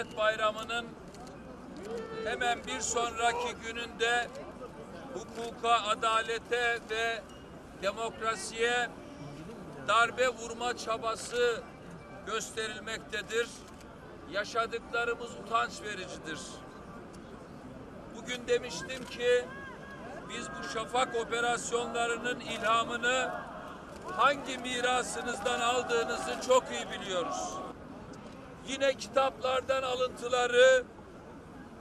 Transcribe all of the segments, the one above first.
Cumhuriyet Bayramı'nın hemen bir sonraki gününde hukuka, adalete ve demokrasiye darbe vurma çabası gösterilmektedir. Yaşadıklarımız utanç vericidir. Bugün demiştim ki biz bu şafak operasyonlarının ilhamını hangi mirasınızdan aldığınızı çok iyi biliyoruz. Yine kitaplardan alıntıları,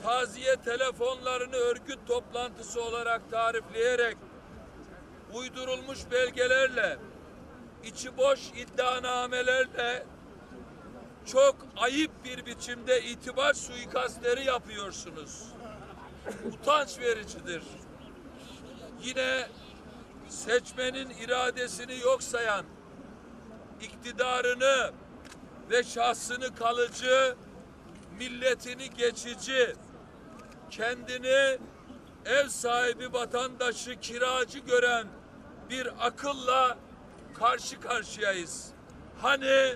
taziye telefonlarını örgüt toplantısı olarak tarifleyerek uydurulmuş belgelerle, içi boş iddianamelerle çok ayıp bir biçimde itibar suikastleri yapıyorsunuz. Utanç vericidir. Yine seçmenin iradesini yok sayan, iktidarını ve şahsını kalıcı, milletini geçici, kendini ev sahibi vatandaşı kiracı gören bir akılla karşı karşıyayız. Hani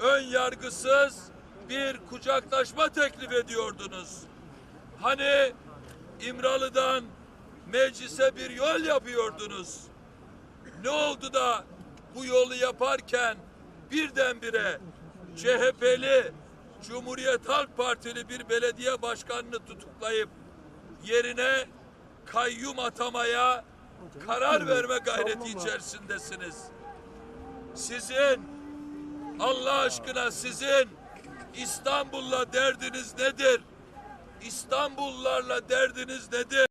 ön yargısız bir kucaklaşma teklif ediyordunuz. Hani İmralı'dan meclise bir yol yapıyordunuz. Ne oldu da bu yolu yaparken birdenbire CHP'li Cumhuriyet Halk Partili bir belediye başkanını tutuklayıp yerine kayyum atamaya karar verme gayreti içerisindesiniz. Sizin Allah aşkına sizin İstanbul'la derdiniz nedir? İstanbullularla derdiniz nedir?